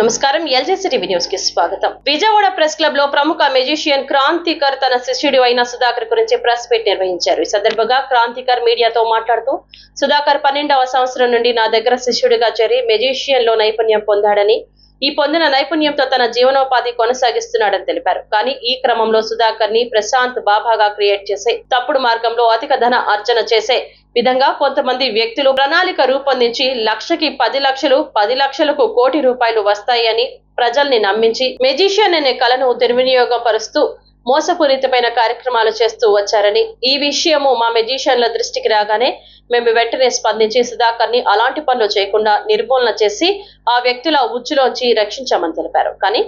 నమస్కారం. ఎల్జేసీ టీవీ న్యూస్కి స్వాగతం. విజయవాడ ప్రెస్ క్లబ్లో ప్రముఖ మెజిషియన్ క్రాంతికర్ తన శిష్యుడు అయిన సుధాకర్ గురించి ప్రెస్ మీట్ నిర్వహించారు. ఈ సందర్భంగా క్రాంతికర్ మీడియాతో మాట్లాడుతూ సుధాకర్ పన్నెండవ సంవత్సరం నుండి నా దగ్గర శిష్యుడిగా చేరి మెజిషియన్లో నైపుణ్యం పొందాడని ఈ పొందిన నైపుణ్యంతో తన జీవనోపాధి కొనసాగిస్తున్నాడని తెలిపారు. కానీ ఈ క్రమంలో సుధాకర్ని ప్రశాంత్ బాబాగా క్రియేట్ చేసే తప్పుడు మార్గంలో అధిక ధన అర్జన చేసే విధంగా కొంతమంది వ్యక్తులు ప్రణాళిక రూపొందించి లక్షకి పది లక్షలు పది లక్షలకు కోటి రూపాయలు వస్తాయని ప్రజల్ని నమ్మించి మెజిషియన్ అనే కళను దుర్వినియోగపరుస్తూ మోసపూరితమైన కార్యక్రమాలు చేస్తూ వచ్చారని ఈ విషయము మా మెజిషియన్ల దృష్టికి రాగానే మేము వెంటనే స్పందించి సుధాకర్ని అలాంటి పనులు చేయకుండా నిర్మూలన చేసి ఆ వ్యక్తుల ఉచ్చులోంచి రక్షించామని తెలిపారు. కానీ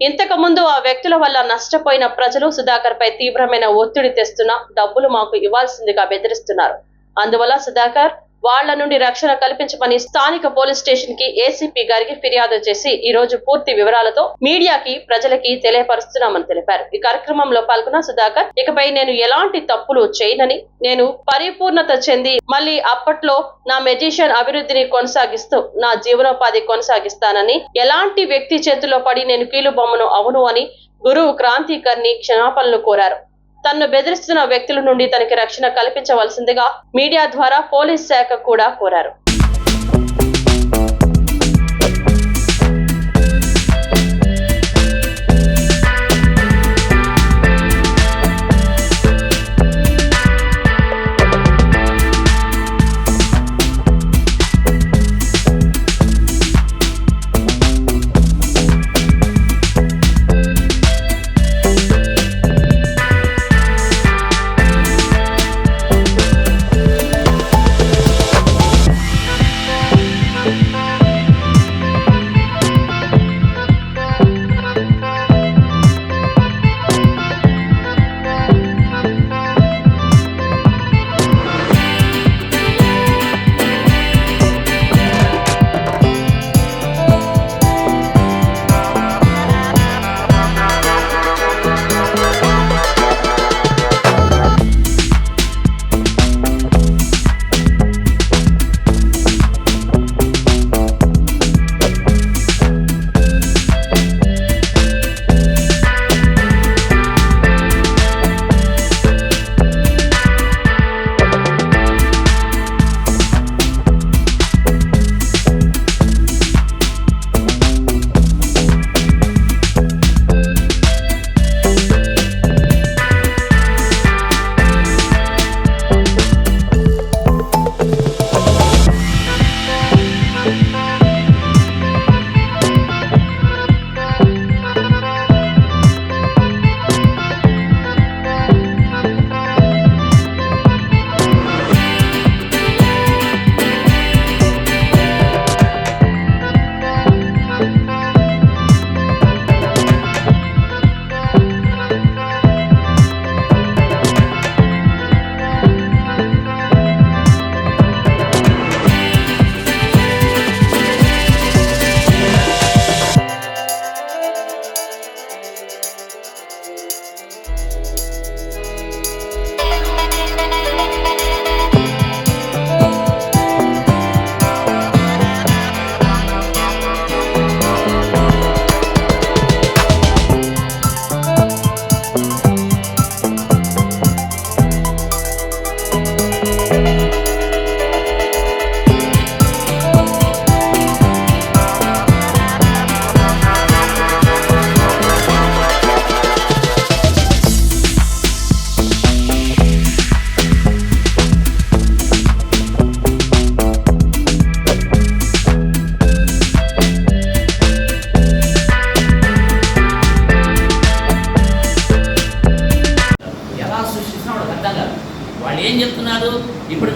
ఇంతకు ముందు ఆ వ్యక్తుల వల్ల నష్టపోయిన ప్రజలు సుధాకర్ పై తీవ్రమైన ఒత్తిడి తెస్తున్నా డబ్బులు మాకు ఇవ్వాల్సిందిగా బెదిరిస్తున్నారు. అందువల్ల సుధాకర్ వాళ్ళ నుండి రక్షణ కల్పించమని స్థానిక పోలీస్ స్టేషన్కి ఏసీపీ గారికి ఫిర్యాదు చేసి ఈ రోజు పూర్తి వివరాలతో మీడియాకి ప్రజలకి తెలియపరుస్తున్నామని తెలిపారు. ఈ కార్యక్రమంలో పాల్గొన్న సుధాకర్ ఇకపై నేను ఎలాంటి తప్పులు చేయనని నేను పరిపూర్ణత చెంది మళ్ళీ అప్పట్లో నా మెజిషియన్ అభివృద్ధిని కొనసాగిస్తూ నా జీవనోపాధి కొనసాగిస్తానని ఎలాంటి వ్యక్తి చేతిలో పడి నేను కీలు బొమ్మను అవును అని గురువు క్రాంతికర్ని క్షమాపణలు కోరారు. తన్ను బెదిరిస్తున్న వ్యక్తుల నుండి తనకి రక్షణ కల్పించవలసిందిగా మీడియా ద్వారా పోలీస్ శాఖ కూడా కోరారు.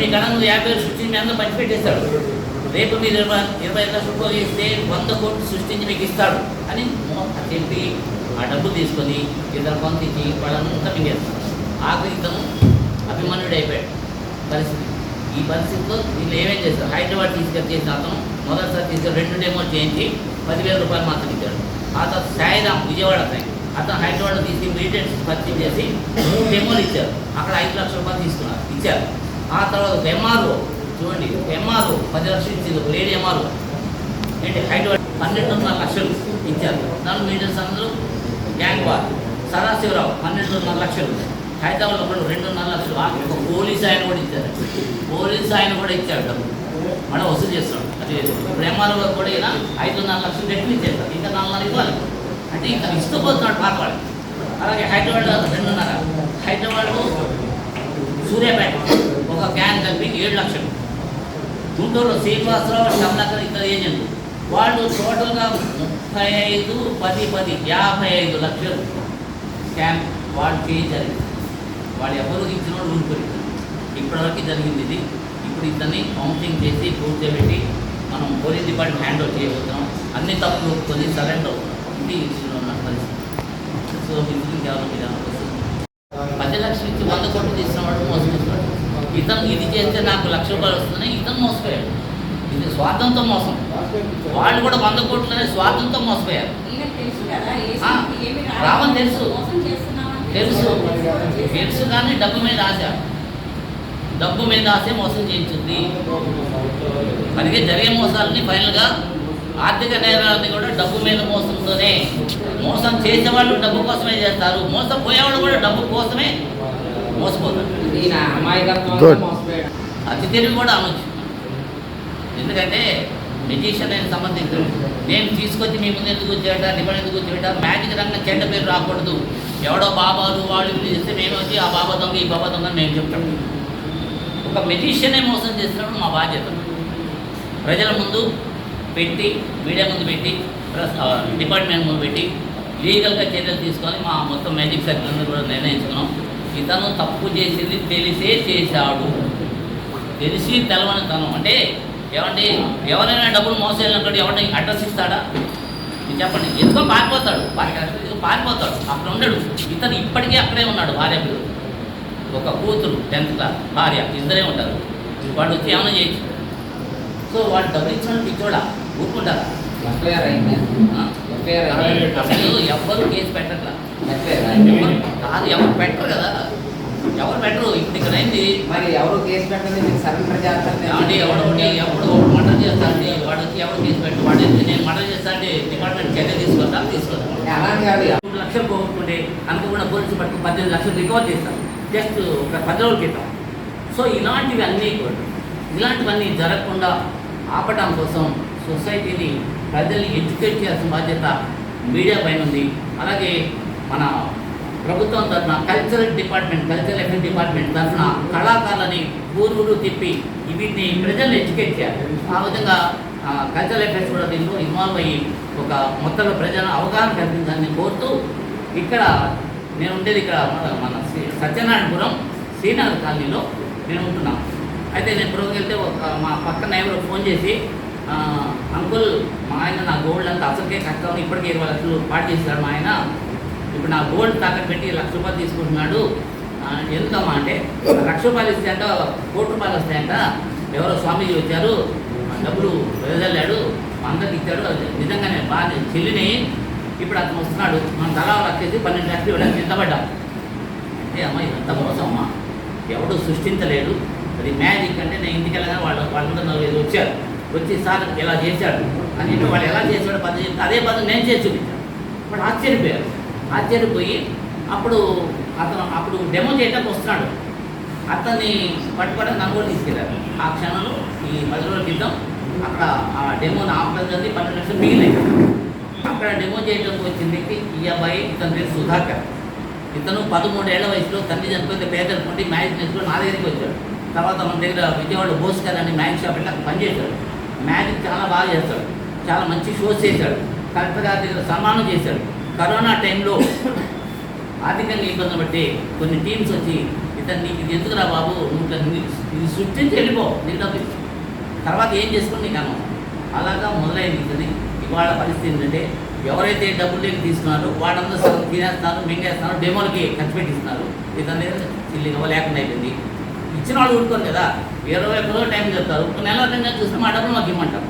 మీ గణంలో యాభై వేలు సృష్టించి మీ అందరూ పంచిపెట్టేస్తాడు రేపు మీరు ఇరవై ఇరవై ఐదు లక్షలు రూపాయలు ఇస్తే వంద కోట్లు సృష్టించి మీకు ఇస్తాడు అని చెప్పి ఆ డబ్బు తీసుకొని ఇద్దరు పంపించి వాళ్ళంతా మింగేస్తాడు ఆఖరి ఇతను అభిమన్యుడు అయిపోయాడు. పరిస్థితి. ఈ పరిస్థితిలో వీళ్ళు ఏమేం చేస్తారు హైదరాబాద్ తీసుకెళ్ళి చేసిన అతను మొదటిసారి తీసుకెళ్ళి రెండు డెమో చేయించి పదివేల రూపాయలు మాత్రం ఇచ్చాడు. ఆ తర్వాత సాయిరామ్ విజయవాడ అతను. అతను హైదరాబాద్ తీసుకెళ్ళి మిలిటెంట్స్ పరిచయం చేసి మూడు డెమోలు ఇచ్చారు. అక్కడ ఐదు లక్షల రూపాయలు తీసుకున్నారు. ఇచ్చారు. ఆ తర్వాత ఎంఆర్ఓ చూడండి ఎంఆర్ఓ పది లక్షలు ఇచ్చింది ఒక లేడీ ఎంఆర్ఓ ఏంటి హైదరాబాద్ పన్నెండున్నర లక్షలు ఇచ్చారు. నాన్ మీడియన్స్ అందరూ గ్యాంగ్ వార్ సదాశివరావు పన్నెండున్నర లక్షలు. హైదరాబాద్లో కూడా రెండున్నర లక్షలు. ఒక పోలీస్ ఆయన కూడా ఇచ్చారు. పోలీస్ ఆయన కూడా ఇచ్చాడు. డబ్బు మనం వసూలు చేస్తున్నాడు. అది ఎంఆర్ఓ కూడా ఈయన ఐదున్నర లక్షలు డెట్లు ఇచ్చేస్తారు ఇంకా నాలుగున్నర ఇవ్వాలి. అంటే ఇంకా ఇష్టపోతున్నాడు పాత అలాగే హైదరాబాద్ రెండున్నర హైదరాబాద్ సూర్యాపేట. ఒక క్యాన్ కలిపి ఏడు లక్షలు. గుంటూరు శ్రీనివాసరావు కమలాకర్ ఇతర ఏజెంట్లు వాళ్ళు టోటల్గా ముప్పై ఐదు పది పది యాభై ఐదు లక్షలు స్కామ్ వాళ్ళు చేయించారు వాళ్ళు ఎవరు ఇచ్చిన వాళ్ళు ఊరుకోరు ఇప్పటివరకు జరిగింది ఇది. ఇప్పుడు ఇతన్ని కౌన్సిలింగ్ చేసి కూర్చోబెట్టి మనం పోలీస్ డిపార్ట్మెంట్ హ్యాండ్ ఓవర్ చేయబోతున్నాం. అన్ని తప్పులు కొన్ని సరెండర్ అవుతున్నాం. ఇది ఇందులో పరిస్థితి. సో ఇందులో కేవలం పది లక్షలు ఇచ్చి వంద కోట్లు తీసిన వాడు మోసపోతున్నాడు ఇతను ఇది చేస్తే నాకు లక్ష రూపాయలు వస్తుందని ఇతను మోసపోయాడు. ఇది స్వార్థంతో మోసం. వాళ్ళు కూడా వంద కోట్లు అనే స్వార్థంతో మోసపోయారు. రావని తెలుసు. తెలుసు. తెలుసు. కానీ డబ్బు మీద ఆశ. డబ్బు మీద ఆశ మోసం చేయించుంది. అందుకే జరిగే మోసాలని ఫైనల్గా ఆర్థిక నేరాలని కూడా డబ్బు మీద మోసంతోనే మోసం చేసేవాళ్ళు డబ్బు కోసమే చేస్తారు. మోసం పోయేవాళ్ళు కూడా డబ్బు కోసమే మోసపోతారు. ఈయన అమాయకత్వం Good. మోసపోయాడు. అతి తెలివి కూడా అనొచ్చు ఎందుకంటే మెజిషియన్ అయిన సంబంధించిన నేను తీసుకొచ్చి మీ ముందు ఎందుకు వచ్చేట నిబంధన ఎందుకు వచ్చేట మ్యాజిక్ రంగం చెడ్డ పేరు రాకూడదు. ఎవడో బాబాలు వాళ్ళు చేస్తే మేము వచ్చి ఆ బాబా దొంగ ఈ బాబా దొంగ అని నేను చెప్తాను ఒక మెజిషియనే మోసం చేసినప్పుడు మా బాధ్యత. ప్రజల ముందు పెట్టి మీడియా ముందు పెట్టి ప్రెస్ డిపార్ట్మెంట్ ముందు పెట్టి లీగల్గా చర్యలు తీసుకొని మా మొత్తం మ్యాజిక్ సర్కిల్ కూడా నిర్ణయించుకున్నాం. ఇతను తప్పు చేసింది తెలిసే చేశాడు. తెలిసి తెలవని తనం. అంటే ఏమండి ఎవరైనా డబ్బులు మోసేయాలనుకోండి ఎవరిని అడ్రస్ ఇస్తాడా? చెప్పండి. ఎందుకో పారిపోతాడు. పారిపోతాడు. అక్కడ ఉండడు. ఇతను ఇప్పటికీ అక్కడే ఉన్నాడు భార్య ఒక కూతురు టెన్త్ క్లాస్ భార్య ఇద్దరే ఉంటారు. వాడు వచ్చి ఏమైనా చేయొచ్చు? సో వాడు డబ్బులు ఇచ్చిన పిచ్చోడా? ఊరుకుంటారా? ఎఫ్ఐఆర్ ఎవ్వరు కేసు పెట్టట్లా? కాదు ఎవరు పెట్టరు కదా. ఎవరు పెట్టరు ఇప్పుడు ఇక్కడ అయింది మరి ఎవరు కేసు పెట్టండి సరెండర్ చేస్తారు ఏమండి ఎవడు ఎవడు మర్డర్ చేస్తా అంటే వాడు వచ్చి ఎవడు కేసు పెట్టు వాడు నేను మర్డర్ చేస్తా అంటే డిపార్ట్మెంట్ చర్య తీసుకొస్తా తీసుకొస్తా అలాని కాదు. మూడు లక్షలు పోగొట్టుకుంటే అనుకోకుండా పోలీసులు పట్టుకుని పద్దెనిమిది లక్షలు రికవర్ చేస్తాం జస్ట్ ఒక పది రోజుల క్రితం. సో ఇలాంటివి అన్నీ కూడా ఇలాంటివన్నీ జరగకుండా ఆపడం కోసం సొసైటీని ప్రజల్ని ఎడ్యుకేట్ చేయాల్సిన బాధ్యత మీడియా పైన ఉంది. అలాగే మన ప్రభుత్వం తరఫున cultural department cultural affair department తరఫున కళాకారులని పూర్వులు తిప్పి వీటిని ప్రజల్ని ఎడ్యుకేట్ చేయాలి. ఆ విధంగా కల్చరల్ ఎఫెక్ట్స్ కూడా దీంట్లో ఇన్వాల్వ్ అయ్యి ఒక మొత్తంలో ప్రజల అవగాహన కల్పించాలని కోరుతూ ఇక్కడ నేను ఉండేది ఇక్కడ మన- మన శ్రీ- సత్యనారాయణపురం శ్రీనగర్ కాలనీలో నేను ఉంటున్నాను. అయితే నేను ఇప్పుడు వెళ్తే ఒక మా పక్కన ఎవరో ఫోన్ చేసి అంకుల్ మా ఆయన నా గోల్డ్ అంతా అసలుకే కష్టం ఇప్పటికే ఇరవై లక్షలు పాటు చేశాడు మా ఆయన. ఇప్పుడు నా గోల్డ్ తాకట్టు పెట్టి లక్ష రూపాయలు తీసుకుంటున్నాడు. ఎందుకమ్మా అంటే లక్ష రూపాయలు ఇస్తే అంట కోటి రూపాయలు వస్తాయంట. ఎవరో స్వామీజీ వచ్చారు డబ్బులు వెదజల్లాడు అందరికి ఇచ్చాడు. నిజంగానే బాగా చెల్లిని ఇప్పుడు అతను వస్తున్నాడు. మనం తలా వచ్చేసి పన్నెండు లక్షలు ఇవ్వడానికి సిద్ధపడ్డాం. అంటే అమ్మ ఇదంతా మోసం అమ్మా ఎవడు సృష్టించలేడు. అది మ్యాజిక్ అంటే నేను ఇంటికి వెళ్ళగా వాళ్ళు వాళ్ళందరూ నలుగురు వచ్చారు. వచ్చి సార్ ఇలా చేశాడు. అని చెప్పి వాళ్ళు ఎలా చేశాడు పద్ధతి అదే పద్ధతి నేను చేసి చూపించాను. వాడు ఆశ్చర్యపోయారు ఆశ్చర్యపోయి అప్పుడు అతను అప్పుడు డెమో చేయడానికి వస్తున్నాడు. అతన్ని పట్టుకోవడానికి నన్ను కూడా తీసుకెళ్ళారు. ఆ క్షణంలో ఈ పది రోజుల క్రితం అక్కడ ఆ డెమోని ఆపడం జరిగింది పన్నెండు లక్షలు మిగిలింది అక్కడ డెమో చేయడానికి వచ్చిన వ్యక్తి ఈ అబ్బాయి ఇతని పేరు సుధాకర్. ఇతను పదమూడేళ్ళ వయసులో తల్లి చనిపోతే పేదలు కొండి మ్యాజిక్ చేసుకుని నా దగ్గరికి వచ్చాడు. తర్వాత మన దగ్గర విజయవాడ బోస్కర్ అని మ్యాజిక్ షాప్ ఇట్లా పనిచేశాడు. మ్యాజిక్ చాలా బాగా చేస్తాడు. చాలా మంచి షోస్ చేశాడు. కలెక్టర్ గారి దగ్గర సన్మానం చేశాడు. కరోనా టైంలో ఆర్థికంగా ఇబ్బంది బట్టి కొన్ని టీమ్స్ వచ్చి ఇతను నీకు ఇది ఎందుకురా బాబు? నువ్వు ఇది సృష్టించి వెళ్ళిపో నీకు డబ్బు తర్వాత ఏం చేసుకుని నీకు అలాగా మొదలైంది ఇతని ఇవాళ పరిస్థితి ఏంటంటే ఎవరైతే డబ్బులు లేక తీసుకున్నారో వాళ్ళందరూ సగం తినేస్తున్నారు మింగేస్తున్నారు డెమోలకి ఖర్చు పెట్టిస్తున్నారు. ఇతని దగ్గర లేకుండా అయిపోయింది. ఇచ్చిన వాళ్ళు ఊరుకోరు కదా. ఇరవై ఒక్క రోజులు టైం చెప్తారు. ఒక నెల రెండు నెలలు చూస్తే మా డబ్బులు మాకు ఇమ్మంటారు.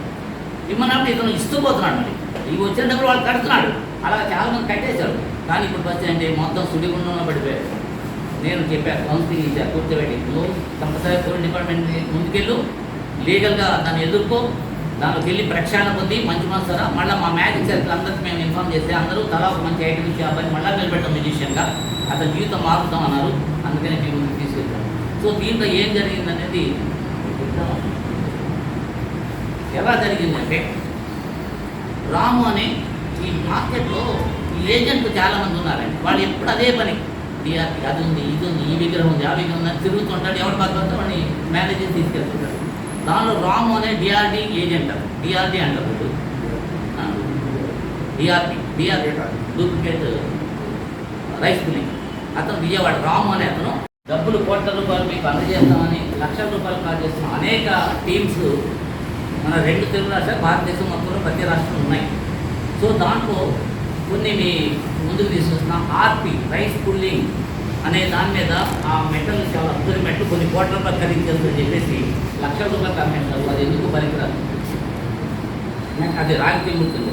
ఇమ్మన్నప్పుడు ఇతను ఇస్తూ పోతున్నాడు మరి. ఇవి వచ్చిన డబ్బులు వాళ్ళు కడుతున్నాడు. అలా చాలా మంది కట్టేశారు. కానీ ఇప్పుడు పరిస్థితి అంటే మొత్తం సుడిగుండంలో పడిపోయారు. నేను చెప్పాను కౌన్సిలింగ్ ఇచ్చాను కూర్చోబెట్టి. నువ్వు కంపల్సరీ పోలీస్ డిపార్ట్మెంట్ ముందుకెళ్ళు. లీగల్గా దాన్ని ఎదుర్కో. దానికి వెళ్ళి ప్రక్షాళన పొంది మంచి మనసారా మళ్ళీ మా మ్యాజిక్ సర్కిల్ అందరికి మేము ఇన్ఫార్మ్ చేస్తే అందరూ తలా ఒక మంచి ఐటమ్ ఇచ్చి అబ్బాయి మళ్ళీ నిలబెట్టాం మ్యూజిషియన్గా అతని జీవితం మారుతాం అన్నారు. అందుకని మేము ముందుకు తీసుకెళ్తాం సో దీంట్లో ఏం జరిగిందనేది చెప్తామా? ఎలా జరిగిందంటే రాము అనే ఈ మార్కెట్లో ఈ ఏజెంట్లు చాలామంది ఉన్నారండి. వాళ్ళు ఎప్పుడు అదే పని. డిఆర్పి అది ఉంది ఇది ఉంది ఈ విగ్రహం ఉంది ఆ విగ్రహం ఉంది అని తిరుగుతుంటాడు. ఎవరి పక్కన వాడిని మేనేజర్ తీసుకెళ్తుంటాడు. దానిలో రాము అనే డిఆర్డి ఏజెంట్ డిఆర్డి అంటారు DRP DRD duplicate rice milling అతను విజయవాడ రాము అనే అతను డబ్బులు కోట్ల రూపాయలు మీకు అందజేస్తామని లక్షల రూపాయలు కాల్ చేస్తున్న అనేక టీమ్స్ మన రెండు తెలుగు రాష్ట్రాలు భారతదేశం మొత్తంలో ప్రతి రాష్ట్రం ఉన్నాయి. సో దాంట్లో కొన్ని మీ ముందుకు తీసుకొస్తున్నాం ఆర్పి రైస్ పుల్లింగ్ అనే దాని మీద ఆ మెటల్ చాలా అద్దరి మెట్లు కొన్ని కోట్ల రూపాయలు ఖరీదు చెప్పేసి లక్షల రూపాయలు కమ్మించారు అది ఎందుకు పనికిరాదు? అది రాజకీయ మూర్తుంది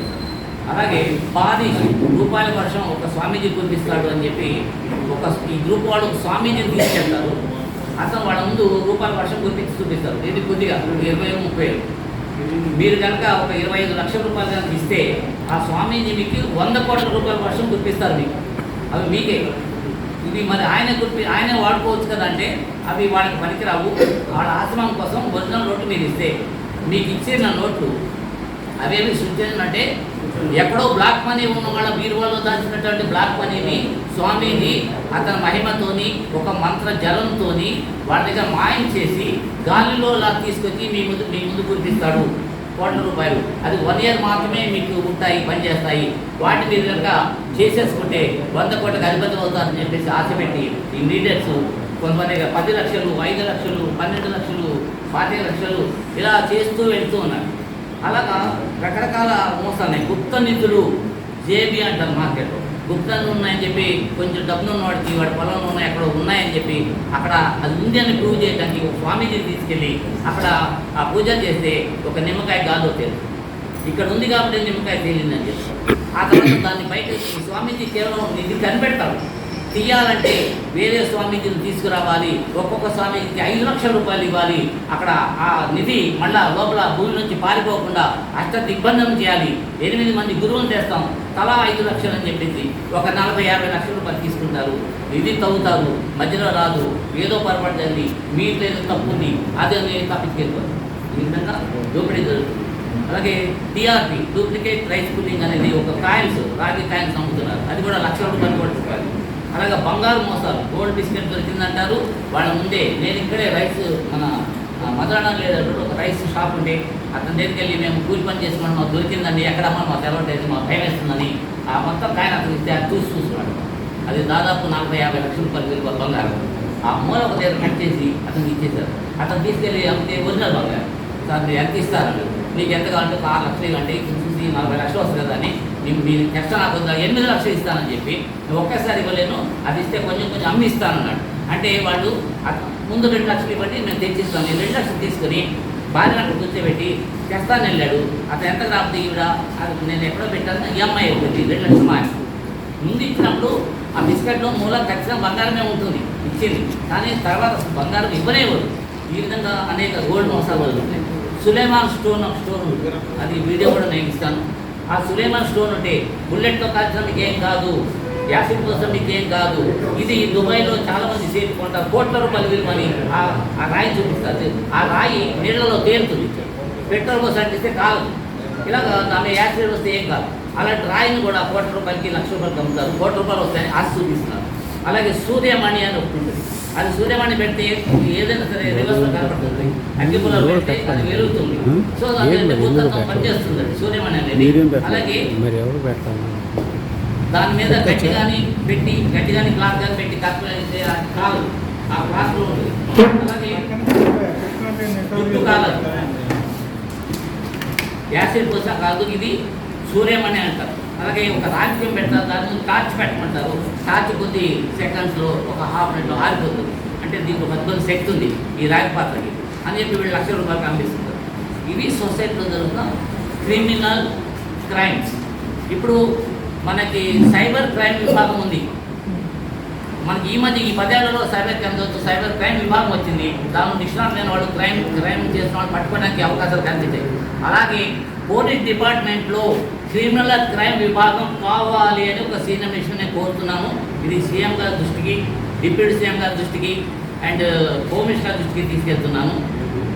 అలాగే పాది రూపాయల వర్షం ఒక స్వామీజీ కురిపిస్తాడు అని చెప్పి ఒక ఈ గ్రూప్ వాళ్ళు స్వామీజీని తీసుకెళ్తారు. అతను వాళ్ళ ముందు రూపాయల వర్షం కురిపించి చూపిస్తారు. ఇది కొద్దిగా? ఇరవై ముప్పై మీరు కనుక ఒక ఇరవై ఐదు లక్షల రూపాయలు కనుక ఇస్తే ఆ స్వామీజీ మీకు వంద కోట్ల రూపాయల వర్షం గుర్తిస్తారు మీకు. అవి మీకే. ఇది మరి ఆయన కురిపి ఆయన వాడుకోవచ్చు కదా అంటే అవి వాళ్ళకి పనికిరావు. వాళ్ళ ఆశ్రమం కోసం ఒరిజినల్ నోట్లు మీరు ఇస్తే మీకు ఇచ్చిన నోట్లు అవేమి అంటే ఎక్కడో బ్లాక్ మనీ ఉన్న వాళ్ళ బీరువాలో దాచినటువంటి బ్లాక్ మనీని స్వామిని అతని మహిమతోని ఒక మంత్ర జలంతోని వాళ్ళ దగ్గర మాయం చేసి గాలిలో లా తీసుకొచ్చి మీ ముందు మీ ముందు గుర్తిస్తాడు కోట్ల రూపాయలు. అది వన్ ఇయర్ మాత్రమే మీకు ఉంటాయి పనిచేస్తాయి వాటిని మీరు కనుక చేసేసుకుంటే వంద కోట్లకు అధిపతి అవుతారని చెప్పేసి ఆశ పెట్టి ఇంగ్రీడియంట్స్ కొంతమంది పది లక్షలు ఐదు లక్షలు పన్నెండు లక్షలు పాతిక లక్షలు ఇలా చేస్తూ వెళ్తూ ఉన్నారు. అలాగా రకరకాల మోసాలు. గుప్త నిధులు జేబీ అంటారు మార్కెట్లో. గుప్తంగా ఉన్నాయని చెప్పి కొంచెం డబ్బులు ఉన్నవాడికి వాడి పొలంలో ఉన్నాయి అక్కడ ఉన్నాయని చెప్పి అక్కడ అది ఉంది అని ప్రూవ్ చేయడానికి ఒక స్వామీజీని తీసుకెళ్ళి అక్కడ ఆ పూజ చేస్తే ఒక నిమ్మకాయ గాల్లో తెలుసు ఇక్కడ ఉంది కాబట్టి నిమ్మకాయ తేలిందని చెప్పి. ఆ తర్వాత దాన్ని బయట స్వామీజీ కేవలం ఇది కనిపెడతారు. తీయాలంటే వేరే స్వామీజీని తీసుకురావాలి ఒక్కొక్క స్వామీజీకి ఐదు లక్షల రూపాయలు ఇవ్వాలి. అక్కడ ఆ నిధి మళ్ళా లోపల భూమి నుంచి పారిపోకుండా అష్ట దిగ్బంధనం చేయాలి. ఎనిమిది మంది గురువులు చేస్తాం తలా ఐదు లక్షలు అని చెప్పేసి ఒక నలభై యాభై లక్షల రూపాయలు తీసుకుంటారు. నిధి తవ్వుతారు మధ్యలో రాదు ఏదో పొరపాటు జరిగింది మీ ఏదో తప్పు ఉంది అదే నేను తప్పించుకెళ్ళిపోతారు. ఈ విధంగా దోపిడీ జరుగుతుంది. అలాగే టీఆర్పి డూప్లికేట్ రైస్ పుల్లింగ్ అనేది ఒక కాయిన్స్ రాగి కాయిన్స్ అమ్ముతున్నారు. అది కూడా లక్షల రూపాయలు అనగా బంగారు మోసాలు. గోల్డ్ బిస్కెట్ దొరికిందంటారు. వాళ్ళ ముందే నేను ఇక్కడే రైస్ మన మధురాణ లేదంటే ఒక రైస్ షాప్ ఉంటే అతని దగ్గరికి వెళ్ళి మేము కూలి పని చేసుకున్నాం మాకు దొరికిందండి. ఎక్కడ అమ్మ మాకు తెలవట్లేదు. మాకు భయం వేస్తుందని. ఆ మొత్తం కాయన అతను ఇస్తే అది చూసి చూసుకున్నాడు అది దాదాపు నలభై యాభై లక్షల రూపాయలు విలువ బంగారం. ఆ మూల ఒక దగ్గర కట్ చేసి అతనికి ఇచ్చేశారు. అతను తీసుకెళ్ళి అమ్మితే ఒరిజినల్ బంగారం. సార్ మీరు ఎంత ఇస్తారు? మీకు ఎంత కావాలంటే ఒక ఆరు లక్షలు ఇవ్వండి. చూసి నలభై లక్షలు వస్తుంది కదా అని నేను మీ కష్టం నాకు ఎనిమిది లక్షలు ఇస్తానని చెప్పి ఒక్కసారి ఇవ్వలేను. అది ఇస్తే కొంచెం కొంచెం అమ్మి ఇస్తానన్నాడు. అంటే వాళ్ళు ముందు రెండు లక్షలు ఇవ్వండి నేను తెచ్చిస్తాను. నేను రెండు లక్షలు తీసుకొని భార్య నాకు కూర్చోబెట్టి తెస్తాను వెళ్ళాడు. అతను ఎంత రాకపోతే ఈవిడ అది నేను ఎక్కడో పెట్టాను ఈఎంఐ ఒకటి రెండు లక్షలు మా ముందు ఇచ్చినప్పుడు ఆ బిస్కెట్లో మూల ఖచ్చితంగా బంగారమే ఉంటుంది ఇచ్చింది. కానీ తర్వాత బంగారం ఇవ్వలేవారు ఈ విధంగా అనేక గోల్డ్ మోసాలు జరుగుతున్నాయి సులేమాన్ స్టోన్ స్టోన్ అది వీడియో కూడా నేను ఇస్తాను. ఆ సులేమాన్ స్టోన్ ఉంటే బుల్లెట్తో కాల్చడం మీకు ఏం కాదు యాసిడ్ కోసం మీకు ఏం కాదు. ఇది దుబాయ్లో చాలా మంది సేపు కోట్ల రూపాయలు విలువని ఆ రాయి చూపిస్తారు ఆ రాయి నీళ్ళలో తేలుతుంది. పెట్రోల్ కోసం అంటిస్తే కాదు. ఇలాగ దాని యాసిడ్ వస్తే ఏం కాదు. అలాంటి రాయిని కూడా కోట్ల రూపాయలకి లక్ష రూపాయలకి అమ్ముతారు. కోట్ల రూపాయలు వస్తాయని ఆశ చూపిస్తున్నారు అలాగే సూర్యమణి అని ఒకటి ఉంటుంది. అది సూర్యమణి పెడితే ఏదైనా సరే రివర్స్ కనపడుతుంది. అగ్గిపుల్ల పెడితే అది వెలుగుతుంది. సో అది భూతత్వం పనిచేస్తుంది అది సూర్యమణి అనేది. అలాగే దాని మీద గట్టి కానీ పెట్టి గట్టి కానీ క్లాత్ కానీ పెట్టి అది కాదు. ఆ క్లాత్లో ఉంటుంది అలాగే యాసిడ్ పోసా కాదు ఇది సూర్యమణి అంటారు. అలాగే ఒక రాజకీయం పెడతారు దాని ముందు టార్చ్ పెట్టమంటారు. టార్చ్ కొద్ది సెకండ్స్లో ఒక హాఫ్ మినిట్లో ఆరిపోతుంది. అంటే దీనికి ఒక అద్భుత శక్తి ఉంది ఈ రాగి పాత్రకి. అని చెప్పి వీళ్ళు లక్షల రూపాయలు పంపిస్తుంటారు. ఇవి సొసైటీలో జరుగుతున్న క్రిమినల్ క్రైమ్స్. ఇప్పుడు మనకి సైబర్ క్రైమ్ విభాగం ఉంది. మనకి ఈ మధ్య ఈ పదేళ్ళలో సైబర్ క్రైమ్ సైబర్ క్రైమ్ విభాగం వచ్చింది. దాని నిష్ణాతులైన వాళ్ళు క్రైమ్ క్రైమ్ చేసిన వాళ్ళు పట్టుకోవడానికి అవకాశాలు కనిపించాయి అలాగే పోలీస్ డిపార్ట్మెంట్లో క్రిమినల్ క్రైమ్ విభాగం కావాలి అని ఒక సీనియర్ మిషన్ నేను కోరుతున్నాను. ఇది సీఎం గారి దృష్టికి డిప్యూటీ సీఎం గారి దృష్టికి అండ్ హోమ్ మినిస్టర్ దృష్టికి తీసుకెళ్తున్నాను.